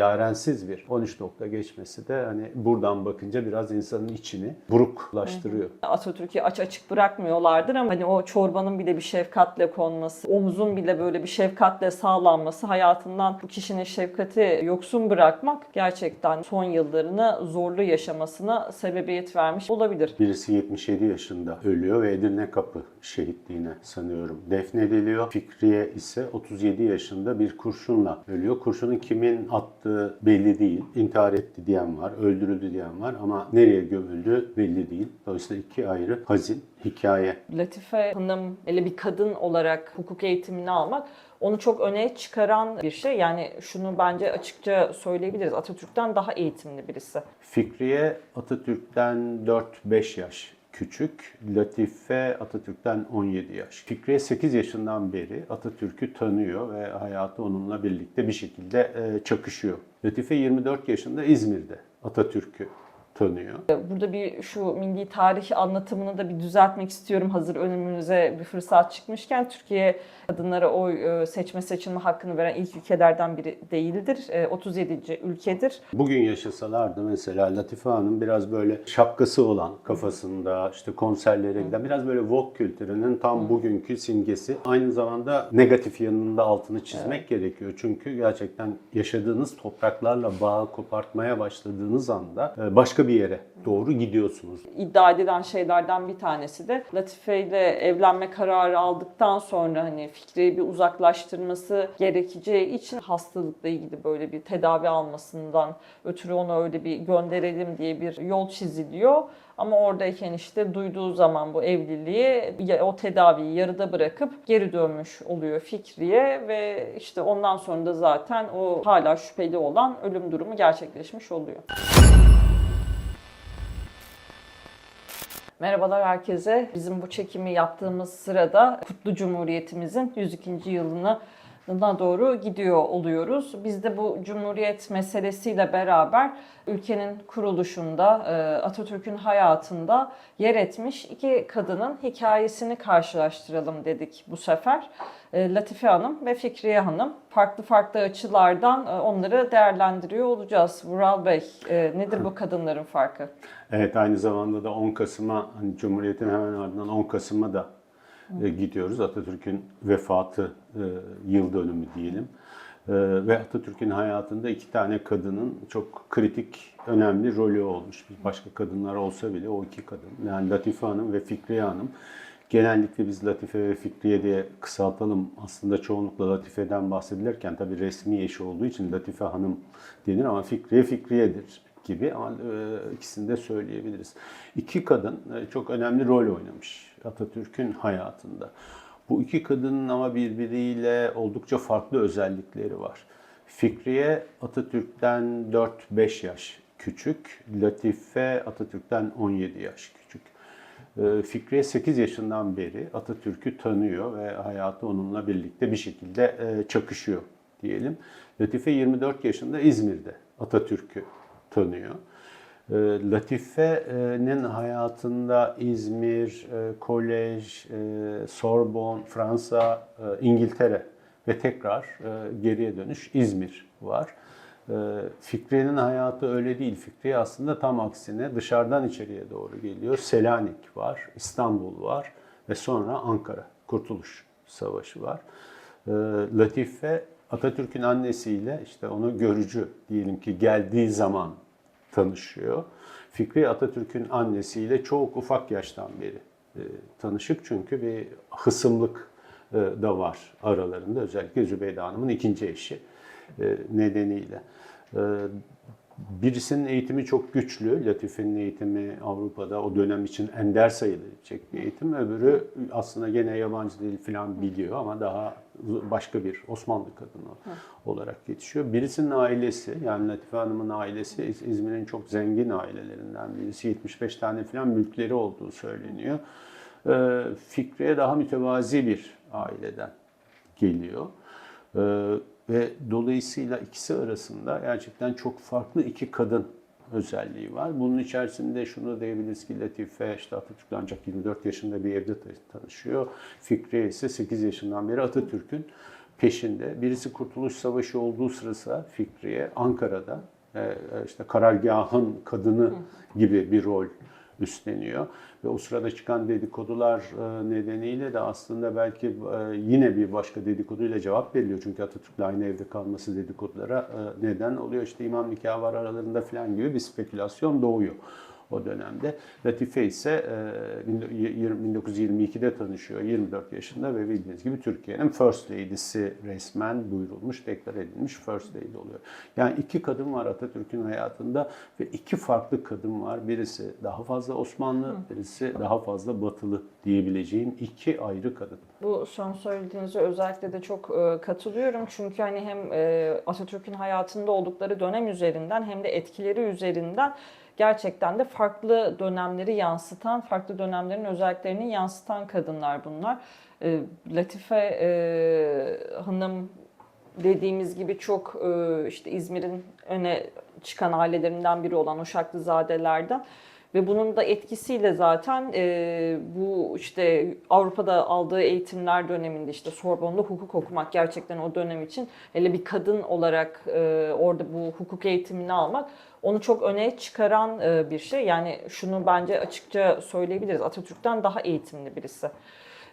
yarensiz bir 13 nokta geçmesi de hani buradan bakınca biraz insanın içini buruklaştırıyor. Atatürk'ü aç açık bırakmıyorlardır ama hani o çorbanın bile bir şefkatle konması, omuzun bile böyle bir şefkatle sağlanması, hayatından bu kişinin şefkati yoksun bırakmak gerçekten son yıllarını zorlu yaşamasına sebebiyet vermiş olabilir. Birisi 77 yaşında ölüyor ve Edirne Kapı şehitliğine sanıyorum defnediliyor. Fikriye ise 37 yaşında bir kurşunla ölüyor. Kurşunun kimin attığı belli değil. İntihar etti diyen var, öldürüldü diyen var ama nereye gömüldü belli değil. Dolayısıyla iki ayrı hazin hikaye. Latife Hanım öyle bir kadın olarak hukuk eğitimini almak onu çok öne çıkaran bir şey. Yani şunu bence açıkça söyleyebiliriz. Atatürk'ten daha eğitimli birisi. Fikriye Atatürk'ten 4-5 yaş küçük. Latife Atatürk'ten 17 yaş. Fikriye 8 yaşından beri Atatürk'ü tanıyor ve hayatı onunla birlikte bir şekilde e, çakışıyor. Latife 24 yaşında İzmir'de Atatürk'ü tanıyor. Burada bir şu milli tarih anlatımını da bir düzeltmek istiyorum. Hazır önümüze bir fırsat çıkmışken Türkiye kadınlara oy e, seçme seçilme hakkını veren ilk ülkelerden biri değildir. E, 37. ülkedir. Bugün yaşasalardı mesela Latife Hanım biraz böyle şapkası olan kafasında işte konserlere giden biraz böyle Vogue kültürünün tam bugünkü simgesi. Aynı zamanda negatif yanında altını çizmek gerekiyor. Çünkü gerçekten yaşadığınız topraklarla bağı kopartmaya başladığınız anda e, başka bir yere doğru gidiyorsunuz. iddia edilen şeylerden bir tanesi de Latife ile evlenme kararı aldıktan sonra hani Fikri'yi bir uzaklaştırması gerekeceği için hastalıkla ilgili böyle bir tedavi almasından ötürü onu öyle bir gönderelim diye bir yol çiziliyor. Ama oradayken işte duyduğu zaman bu evliliği o tedaviyi yarıda bırakıp geri dönmüş oluyor Fikriye ve işte ondan sonra da zaten o hala şüpheli olan ölüm durumu gerçekleşmiş oluyor. Merhabalar herkese. Bizim bu çekimi yaptığımız sırada Kutlu Cumhuriyetimizin 102. yılına doğru gidiyor oluyoruz. Biz de bu Cumhuriyet meselesiyle beraber ülkenin kuruluşunda, e, Atatürk'ün hayatında yer etmiş iki kadının hikayesini karşılaştıralım dedik bu sefer. E, Latife Hanım ve Fikriye Hanım farklı farklı açılardan e, onları değerlendiriyor olacağız. Vural Bey, nedir bu kadınların farkı? Evet aynı zamanda da 10 Kasım'a hani Cumhuriyet'in hemen ardından 10 Kasım'a da e, gidiyoruz. Atatürk'ün vefatı e, yıl dönümü diyelim. E, ve Atatürk'ün hayatında iki tane kadının çok kritik, önemli rolü olmuş. Başka kadınlar olsa bile o iki kadın yani Latife Hanım ve Fikriye Hanım Genellikle biz Latife ve Fikriye diye kısaltalım. Aslında çoğunlukla Latife'den bahsedilirken tabii resmi eşi olduğu için Latife Hanım denir ama Fikriye Fikriye'dir gibi e, ikisini söyleyebiliriz. İki kadın e, çok önemli rol oynamış Atatürk'ün hayatında. Bu iki kadının ama birbiriyle oldukça farklı özellikleri var. Fikriye Atatürk'ten 4-5 yaş küçük, Latife Atatürk'ten 17 yaş küçük. Ee, Fikriye 8 yaşından beri Atatürk'ü tanıyor ve hayatı onunla birlikte bir şekilde e, çakışıyor diyelim. Latife 24 yaşında İzmir'de Atatürk'ü tanıyor. Ee, Latife'nin hayatında İzmir, e, kolej, e, Sorbon, Fransa, e, İngiltere ve tekrar geriye dönüş İzmir var. Fikriye'nin hayatı öyle değil. Fikriye aslında tam aksine dışarıdan içeriye doğru geliyor. Selanik var, İstanbul var ve sonra Ankara, Kurtuluş Savaşı var. Latife Atatürk'ün annesiyle işte onu görücü diyelim ki geldiği zaman tanışıyor. Fikri Atatürk'ün annesiyle çok ufak yaştan beri e, tanışık çünkü bir hısımlık e, da var aralarında özellikle Zübeyde Hanım'ın ikinci eşi e, nedeniyle. E, Birisinin eğitimi çok güçlü. Latife'nin eğitimi Avrupa'da o dönem için ender sayılabilecek bir eğitim. Öbürü aslında gene yabancı dil falan biliyor ama daha başka bir Osmanlı kadını olarak yetişiyor. Birisinin ailesi yani Latife Hanım'ın ailesi İz- İzmir'in çok zengin ailelerinden birisi. 75 tane falan mülkleri olduğu söyleniyor. E, Fikriye daha mütevazi bir aileden geliyor. Ee, ve dolayısıyla ikisi arasında gerçekten çok farklı iki kadın özelliği var. Bunun içerisinde şunu diyebiliriz ki Latife işte Atatürk'le ancak 24 yaşında bir evde ta- tanışıyor. Fikriye ise 8 yaşından beri Atatürk'ün peşinde. Birisi Kurtuluş Savaşı olduğu sırası Fikriye Ankara'da e, e, işte karargahın kadını gibi bir rol üstleniyor. Ve o sırada çıkan dedikodular e, nedeniyle de aslında belki e, yine bir başka dedikoduyla cevap veriliyor. Çünkü Atatürk'le aynı evde kalması dedikodulara e, neden oluyor. İşte imam nikahı var aralarında falan gibi bir spekülasyon doğuyor o dönemde. Latife ise e, 1922'de tanışıyor, 24 yaşında ve bildiğiniz gibi Türkiye'nin First Lady'si resmen buyurulmuş, deklar edilmiş First Lady oluyor. Yani iki kadın var Atatürk'ün hayatında ve iki farklı kadın var. Birisi daha fazla Osmanlı, birisi daha fazla Batılı diyebileceğim iki ayrı kadın. Bu son söylediğinize özellikle de çok e, katılıyorum. Çünkü hani hem e, Atatürk'ün hayatında oldukları dönem üzerinden hem de etkileri üzerinden gerçekten de farklı dönemleri yansıtan, farklı dönemlerin özelliklerini yansıtan kadınlar bunlar. E, Latife e, Hanım dediğimiz gibi çok e, işte İzmir'in öne çıkan ailelerinden biri olan Uşaklızadelerden ve bunun da etkisiyle zaten e, bu işte Avrupa'da aldığı eğitimler döneminde işte Sorbonne'da hukuk okumak gerçekten o dönem için hele bir kadın olarak e, orada bu hukuk eğitimini almak onu çok öne çıkaran e, bir şey. Yani şunu bence açıkça söyleyebiliriz. Atatürk'ten daha eğitimli birisi.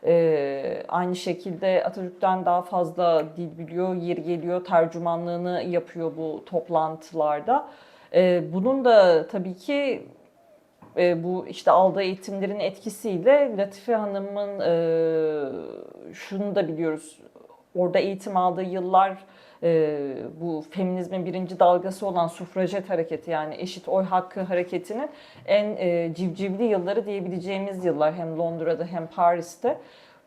Ee, aynı şekilde Atatürk'ten daha fazla dil biliyor, yeri geliyor, tercümanlığını yapıyor bu toplantılarda. Ee, bunun da tabii ki e, bu işte aldığı eğitimlerin etkisiyle Latife Hanım'ın e, şunu da biliyoruz. Orada eğitim aldığı yıllar e, bu feminizmin birinci dalgası olan sufrajet hareketi yani eşit oy hakkı hareketinin en e, civcivli yılları diyebileceğimiz yıllar hem Londra'da hem Paris'te.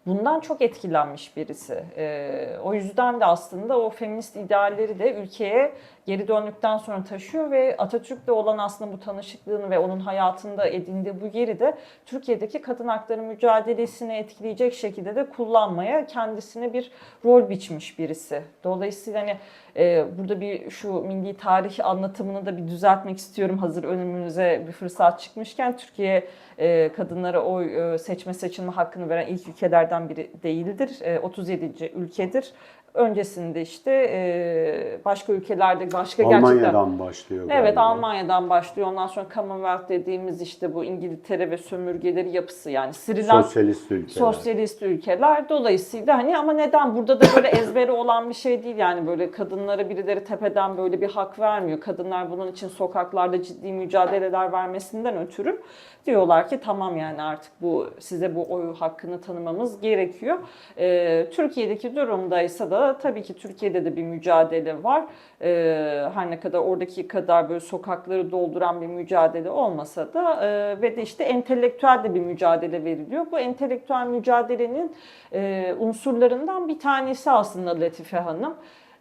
Bundan çok etkilenmiş birisi. E, o yüzden de aslında o feminist idealleri de ülkeye geri döndükten sonra taşıyor ve Atatürk'le olan aslında bu tanışıklığını ve onun hayatında edindiği bu yeri de Türkiye'deki kadın hakları mücadelesini etkileyecek şekilde de kullanmaya kendisine bir rol biçmiş birisi. Dolayısıyla hani e, burada bir şu milli tarih anlatımını da bir düzeltmek istiyorum hazır önümüze bir fırsat çıkmışken Türkiye e, kadınlara oy e, seçme seçilme hakkını veren ilk ülkelerden biri değildir. E, 37. ülkedir. Öncesinde işte e, başka ülkelerde gerçekten Almanya'dan başlıyor galiba. Evet Almanya'dan başlıyor. Ondan sonra Commonwealth dediğimiz işte bu İngiltere ve sömürgeleri yapısı yani Sri Lanka Sosyalist ülkeler. sosyalist ülkeler. Dolayısıyla hani ama neden burada da böyle ezbere olan bir şey değil yani böyle kadınlara birileri tepeden böyle bir hak vermiyor. Kadınlar bunun için sokaklarda ciddi mücadeleler vermesinden ötürü diyorlar ki tamam yani artık bu size bu oy hakkını tanımamız gerekiyor. Ee, Türkiye'deki durumdaysa da tabii ki Türkiye'de de bir mücadele var. Ee, her ne kadar oradaki kadar böyle sokakları dolduran bir mücadele olmasa da e, ve de işte entelektüel de bir mücadele veriliyor. Bu entelektüel mücadelenin e, unsurlarından bir tanesi aslında Latife Hanım.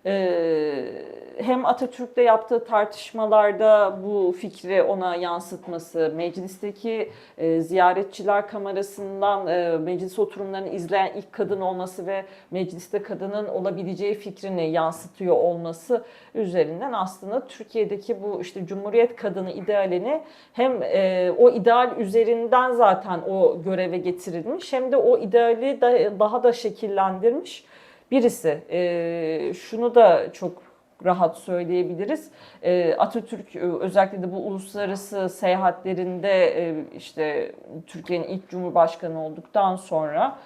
Ee, hem Atatürk'le yaptığı tartışmalarda bu fikri ona yansıtması, meclisteki e, ziyaretçiler kamerasından e, meclis oturumlarını izleyen ilk kadın olması ve mecliste kadının olabileceği fikrini yansıtıyor olması üzerinden aslında Türkiye'deki bu işte Cumhuriyet kadını idealini hem e, o ideal üzerinden zaten o göreve getirilmiş hem de o ideali da, daha da şekillendirmiş birisi. E, şunu da çok rahat söyleyebiliriz. E, Atatürk e, özellikle de bu uluslararası seyahatlerinde e, işte Türkiye'nin ilk cumhurbaşkanı olduktan sonra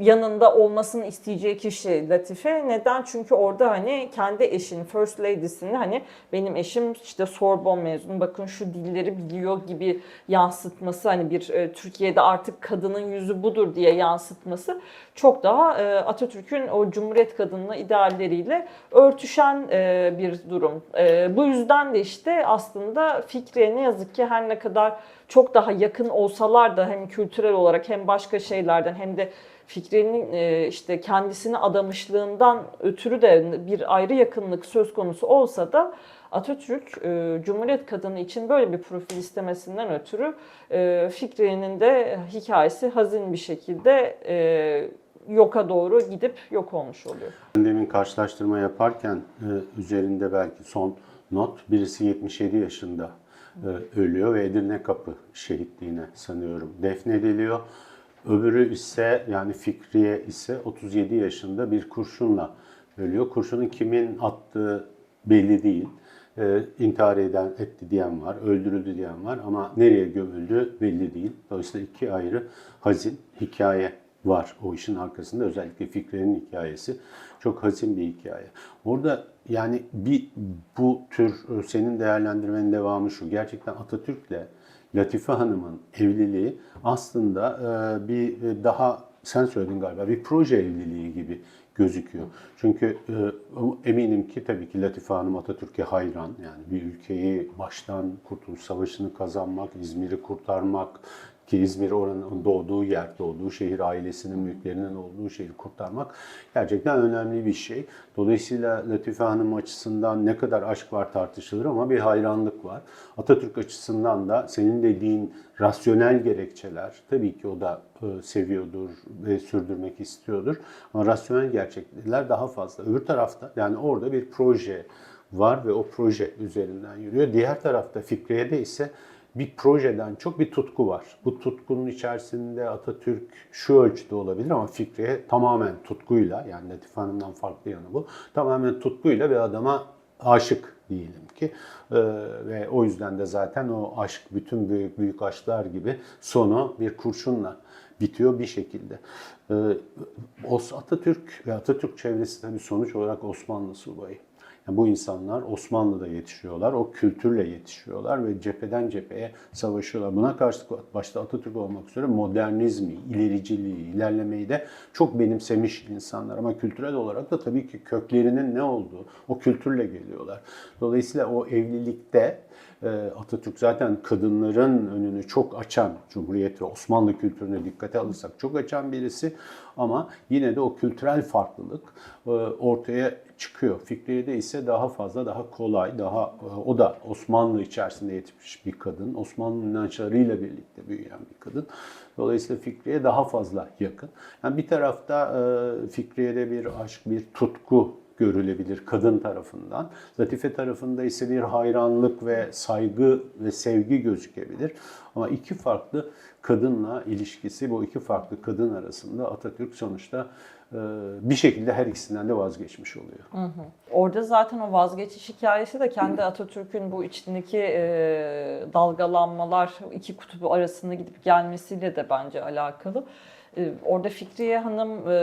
yanında olmasını isteyeceği kişi Latife. Neden? Çünkü orada hani kendi eşinin, First Lady'sini hani benim eşim işte Sorbonne mezunu bakın şu dilleri biliyor gibi yansıtması hani bir e, Türkiye'de artık kadının yüzü budur diye yansıtması çok daha e, Atatürk'ün o Cumhuriyet kadını idealleriyle örtüşen e, bir durum. E, bu yüzden de işte aslında Fikriye ne yazık ki her ne kadar çok daha yakın olsalar da hem kültürel olarak hem başka şeylerden hem de Fikri'nin e, işte kendisine adamışlığından ötürü de bir ayrı yakınlık söz konusu olsa da Atatürk e, Cumhuriyet kadını için böyle bir profil istemesinden ötürü e, Fikri'nin de hikayesi hazin bir şekilde e, yoka doğru gidip yok olmuş oluyor. Demin karşılaştırma yaparken üzerinde belki son not birisi 77 yaşında ölüyor ve Edirne Kapı şehitliğine sanıyorum defnediliyor. Öbürü ise yani Fikriye ise 37 yaşında bir kurşunla ölüyor. Kurşunun kimin attığı belli değil. Ee, intihar eden etti diyen var, öldürüldü diyen var ama nereye gömüldü belli değil. Dolayısıyla iki ayrı hazin hikaye var o işin arkasında. Özellikle Fikriye'nin hikayesi çok hazin bir hikaye. Orada yani bir bu tür e, senin değerlendirmenin devamı şu. Gerçekten Atatürk'le Latife Hanım'ın evliliği aslında e, bir e, daha sen söyledin galiba bir proje evliliği gibi gözüküyor. Çünkü e, eminim ki tabii ki Latife Hanım Atatürk'e hayran. Yani bir ülkeyi baştan Kurtuluş Savaşı'nı kazanmak, İzmir'i kurtarmak ki İzmir oranın doğduğu yer, doğduğu şehir, ailesinin, mülklerinin olduğu şehri kurtarmak gerçekten önemli bir şey. Dolayısıyla Latife Hanım açısından ne kadar aşk var tartışılır ama bir hayranlık var. Atatürk açısından da senin dediğin rasyonel gerekçeler tabii ki o da e, seviyordur ve sürdürmek istiyordur. Ama rasyonel gerçeklikler daha fazla. Öbür tarafta yani orada bir proje var ve o proje üzerinden yürüyor. Diğer tarafta Fikriye'de ise bir projeden çok bir tutku var. Bu tutkunun içerisinde Atatürk şu ölçüde olabilir ama Fikriye tamamen tutkuyla yani Latife Hanım'dan farklı yanı bu. Tamamen tutkuyla bir adama aşık diyelim ki. Ee, ve o yüzden de zaten o aşk bütün büyük büyük aşklar gibi sonu bir kurşunla bitiyor bir şekilde. Ee, Atatürk ve Atatürk çevresi tabii sonuç olarak Osmanlı subayı. Yani bu insanlar Osmanlı'da yetişiyorlar, o kültürle yetişiyorlar ve cepheden cepheye savaşıyorlar. Buna karşılık başta Atatürk olmak üzere modernizmi, ilericiliği, ilerlemeyi de çok benimsemiş insanlar. Ama kültürel olarak da tabii ki köklerinin ne olduğu, o kültürle geliyorlar. Dolayısıyla o evlilikte Atatürk zaten kadınların önünü çok açan, Cumhuriyet ve Osmanlı kültürüne dikkate alırsak çok açan birisi ama yine de o kültürel farklılık e, ortaya çıkıyor. Fikriye'de ise daha fazla, daha kolay, daha e, o da Osmanlı içerisinde yetişmiş bir kadın. Osmanlı inançlarıyla birlikte büyüyen bir kadın. Dolayısıyla Fikriye daha fazla yakın. Yani bir tarafta e, Fikriye'de bir aşk, bir tutku görülebilir kadın tarafından. Latife tarafında ise bir hayranlık ve saygı ve sevgi gözükebilir. Ama iki farklı kadınla ilişkisi, bu iki farklı kadın arasında Atatürk sonuçta bir şekilde her ikisinden de vazgeçmiş oluyor. Orada zaten o vazgeçiş hikayesi de kendi Atatürk'ün bu içindeki e, dalgalanmalar, iki kutubu arasında gidip gelmesiyle de bence alakalı. E, orada Fikriye Hanım e,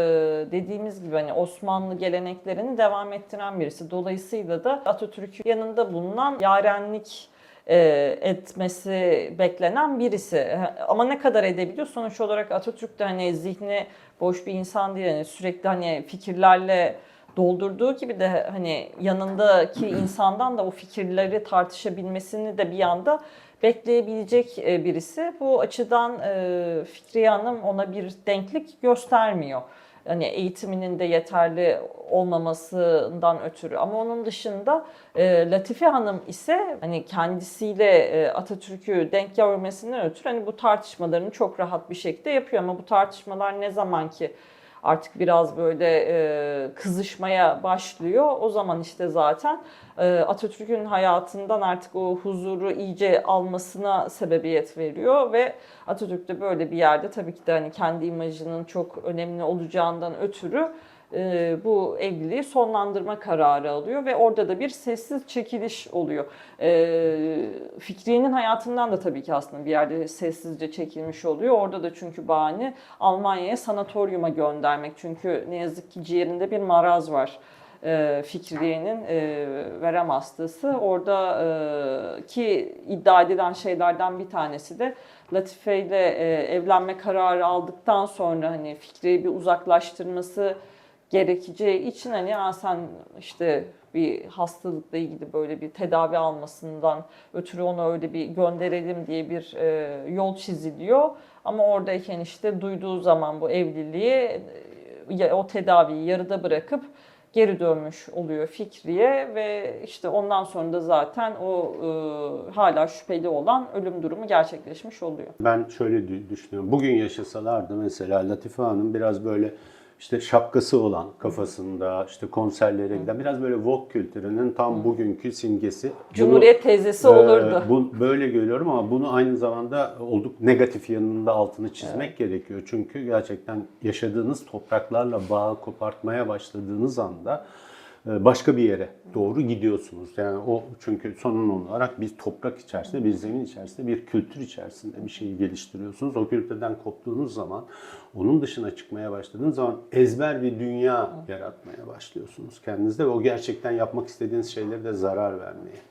dediğimiz gibi hani Osmanlı geleneklerini devam ettiren birisi. Dolayısıyla da Atatürk'ün yanında bulunan yarenlik etmesi beklenen birisi. Ama ne kadar edebiliyor? Sonuç olarak Atatürk de hani zihni boş bir insan değil. Yani sürekli hani fikirlerle doldurduğu gibi de hani yanındaki insandan da o fikirleri tartışabilmesini de bir anda bekleyebilecek e, birisi. Bu açıdan e, Fikriye Hanım ona bir denklik göstermiyor. Hani eğitiminin de yeterli olmamasından ötürü. Ama onun dışında e, Latife Hanım ise hani kendisiyle e, Atatürk'ü denk görmesinden ötürü hani bu tartışmalarını çok rahat bir şekilde yapıyor. Ama bu tartışmalar ne zaman ki artık biraz böyle e, kızışmaya başlıyor. O zaman işte zaten e, Atatürk'ün hayatından artık o huzuru iyice almasına sebebiyet veriyor ve Atatürk de böyle bir yerde tabii ki de hani kendi imajının çok önemli olacağından ötürü e, bu evliliği sonlandırma kararı alıyor ve orada da bir sessiz çekiliş oluyor. E, Fikriye'nin hayatından da tabii ki aslında bir yerde sessizce çekilmiş oluyor. Orada da çünkü bahane Almanya'ya sanatoryuma göndermek. Çünkü ne yazık ki ciğerinde bir maraz var. E, Fikriye'nin e, verem hastası. Orada e, ki iddia edilen şeylerden bir tanesi de Latife ile evlenme kararı aldıktan sonra hani Fikriye'yi bir uzaklaştırması gerekeceği için hani "Aa, sen işte bir hastalıkla ilgili böyle bir tedavi almasından ötürü onu öyle bir gönderelim diye bir e, yol çiziliyor. Ama oradayken işte duyduğu zaman bu evliliği e, o tedaviyi yarıda bırakıp geri dönmüş oluyor Fikriye ve işte ondan sonra da zaten o e, hala şüpheli olan ölüm durumu gerçekleşmiş oluyor. Ben şöyle dü- düşünüyorum. Bugün yaşasalardı mesela Latife Hanım biraz böyle işte şapkası olan kafasında işte konserlere giden biraz böyle Vogue kültürünün tam bugünkü simgesi. Bunu- Cumhuriyet teyzesi ee, olurdu. Bu, böyle görüyorum ama bunu aynı zamanda olduk negatif yanında altını çizmek gerekiyor. Çünkü gerçekten yaşadığınız topraklarla bağı kopartmaya başladığınız anda e, başka bir yere doğru gidiyorsunuz. Yani o çünkü sonun olarak bir toprak içerisinde, bir zemin içerisinde, bir kültür içerisinde bir şeyi geliştiriyorsunuz. O kültürden koptuğunuz zaman, onun dışına çıkmaya başladığınız zaman ezber bir dünya yaratmaya başlıyorsunuz kendinizde ve o gerçekten yapmak istediğiniz şeylere de zarar vermeye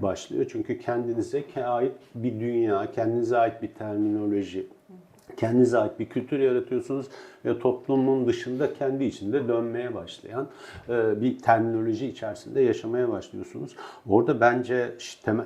başlıyor. Çünkü kendinize ait bir dünya, kendinize ait bir terminoloji, kendinize ait bir kültür yaratıyorsunuz ve toplumun dışında kendi içinde dönmeye başlayan e, bir terminoloji içerisinde yaşamaya başlıyorsunuz. Orada bence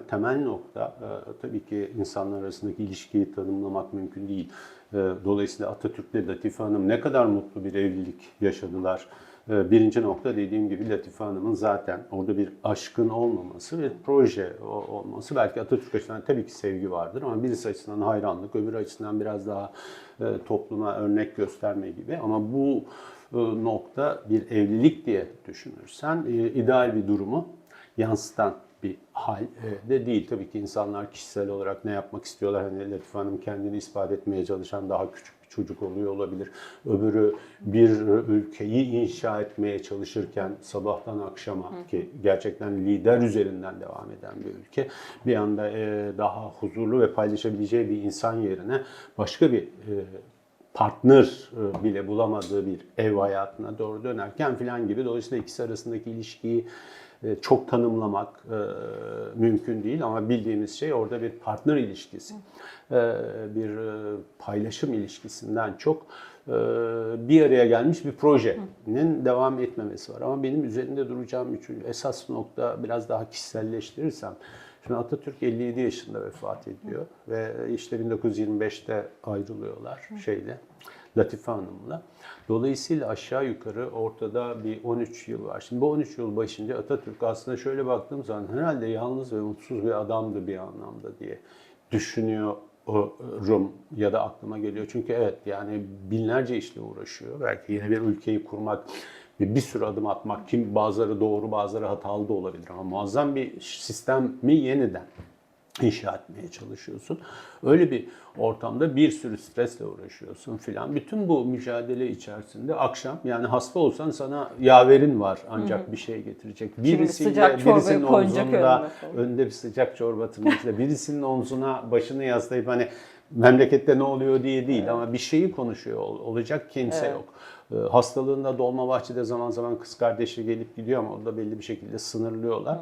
temel nokta e, tabii ki insanlar arasındaki ilişkiyi tanımlamak mümkün değil. E, Dolayısıyla Atatürk'le Latife Hanım ne kadar mutlu bir evlilik yaşadılar. E, Birinci nokta dediğim gibi Latife Hanım'ın zaten orada bir aşkın olmaması ve proje olması. Belki Atatürk açısından tabii ki sevgi vardır ama birisi açısından hayranlık, öbürü açısından biraz daha e, topluma örnek gösterme gibi. Ama bu e, nokta bir evlilik diye düşünürsen e, ideal bir durumu yansıtan bir hal de değil. Tabii ki insanlar kişisel olarak ne yapmak istiyorlar? Hani Latife Hanım kendini ispat etmeye çalışan daha küçük çocuk oluyor olabilir. Öbürü bir ülkeyi inşa etmeye çalışırken sabahtan akşama ki gerçekten lider üzerinden devam eden bir ülke bir anda e, daha huzurlu ve paylaşabileceği bir insan yerine başka bir e, partner e, bile bulamadığı bir ev hayatına doğru dönerken filan gibi. Dolayısıyla ikisi arasındaki ilişkiyi çok tanımlamak e, mümkün değil ama bildiğimiz şey orada bir partner ilişkisi. E, bir e, paylaşım ilişkisinden çok e, bir araya gelmiş bir projenin devam etmemesi var. Ama benim üzerinde duracağım üçüncü esas nokta biraz daha kişiselleştirirsem Şimdi Atatürk 57 yaşında vefat ediyor ve işte 1925'te ayrılıyorlar şeyle Latife Hanım'la. Dolayısıyla aşağı yukarı ortada bir 13 yıl var. Şimdi bu 13 yıl başınca Atatürk aslında şöyle baktığım zaman herhalde yalnız ve mutsuz bir adamdı bir anlamda diye düşünüyorum ya da aklıma geliyor. Çünkü evet yani binlerce işle uğraşıyor. Belki yeni bir ülkeyi kurmak, bir sürü adım atmak, kim bazıları doğru bazıları hatalı da olabilir ama muazzam bir sistemi yeniden inşa etmeye çalışıyorsun. Öyle bir ortamda bir sürü stresle uğraşıyorsun filan. Bütün bu mücadele içerisinde akşam yani hasta olsan sana yaverin var ancak bir şey getirecek. Birisiyle, birisinin omzunda, önünde bir sıcak çorba tırmıkla birisinin omzuna başını yaslayıp hani memlekette ne oluyor diye değil ama bir şeyi konuşuyor ol- olacak kimse Evet. yok. Ee, Hastalığında Dolmabahçe'de zaman zaman kız kardeşi gelip gidiyor ama orada belli bir şekilde sınırlıyorlar.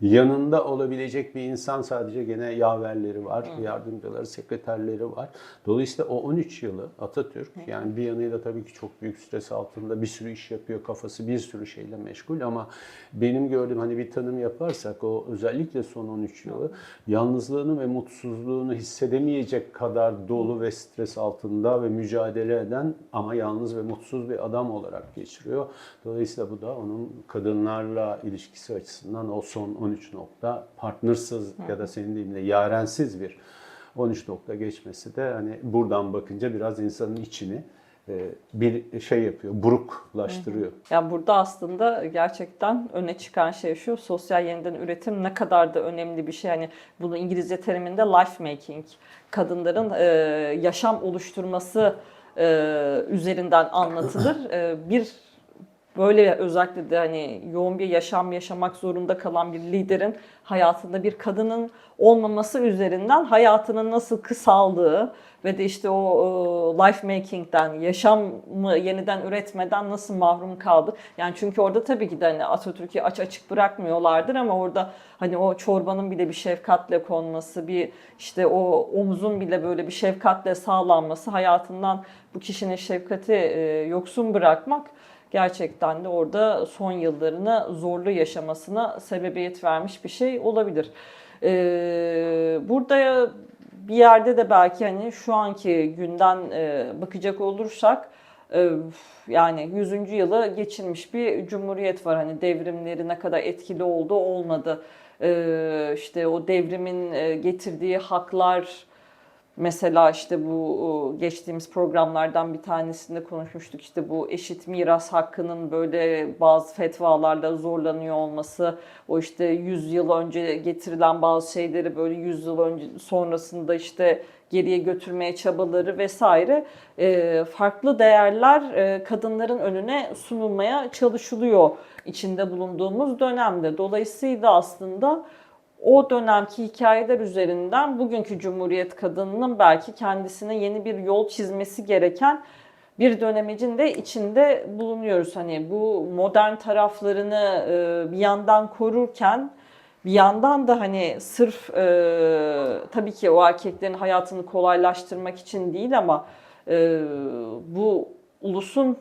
Yanında olabilecek bir insan sadece gene yaverleri var, yardımcıları, sekreterleri var. Dolayısıyla o 13 yılı Atatürk yani bir yanıyla tabii ki çok büyük stres altında bir sürü iş yapıyor, kafası bir sürü şeyle meşgul ama benim gördüğüm hani bir tanım yaparsak o özellikle son 13 yılı yalnızlığını ve mutsuzluğunu hissedemeyecek kadar dolu ve stres altında ve mücadele eden ama yalnız ve mutsuz bir adam olarak geçiriyor. Dolayısıyla bu da onun kadınlarla ilişkisi açısından o son 13 nokta partnersız ya da senin deyimle yarensiz bir 13 nokta geçmesi de hani buradan bakınca biraz insanın içini e, bir şey yapıyor, buruklaştırıyor. Ya burada aslında gerçekten öne çıkan şey şu, sosyal yeniden üretim ne kadar da önemli bir şey. Hani bunu İngilizce teriminde life making, kadınların e, yaşam oluşturması e, üzerinden anlatılır. Bir böyle özellikle de hani yoğun bir yaşam yaşamak zorunda kalan bir liderin hayatında bir kadının olmaması üzerinden hayatının nasıl kısaldığı ve de işte o life making'den, yaşamı yeniden üretmeden nasıl mahrum kaldı. Yani çünkü orada tabii ki de hani Atatürk'ü aç açık bırakmıyorlardır ama orada hani o çorbanın bile bir şefkatle konması, bir işte o omzun bile böyle bir şefkatle sağlanması, hayatından bu kişinin şefkati yoksun bırakmak gerçekten de orada son yıllarını zorlu yaşamasına sebebiyet vermiş bir şey olabilir. Ee, burada bir yerde de belki hani şu anki günden e, bakacak olursak e, yani 100. yılı geçirmiş bir cumhuriyet var. Hani devrimleri ne kadar etkili oldu olmadı. Ee, işte o devrimin e, getirdiği haklar Mesela işte bu geçtiğimiz programlardan bir tanesinde konuşmuştuk işte bu eşit miras hakkının böyle bazı fetvalarla zorlanıyor olması, o işte 100 yıl önce getirilen bazı şeyleri böyle 100 yıl önce sonrasında işte geriye götürmeye çabaları vesaire e, farklı değerler e, kadınların önüne sunulmaya çalışılıyor içinde bulunduğumuz dönemde. Dolayısıyla aslında o dönemki hikayeler üzerinden bugünkü Cumhuriyet kadınının belki kendisine yeni bir yol çizmesi gereken bir dönemecin de içinde bulunuyoruz. Hani bu modern taraflarını e, bir yandan korurken bir yandan da hani sırf e, tabii ki o erkeklerin hayatını kolaylaştırmak için değil ama e, bu ulusun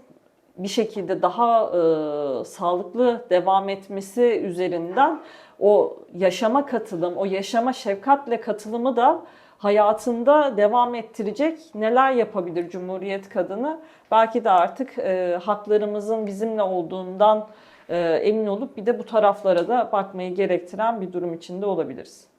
bir şekilde daha e, sağlıklı devam etmesi üzerinden o yaşama katılım, o yaşama şefkatle katılımı da hayatında devam ettirecek neler yapabilir Cumhuriyet kadını? Belki de artık e, haklarımızın bizimle olduğundan e, emin olup bir de bu taraflara da bakmayı gerektiren bir durum içinde olabiliriz.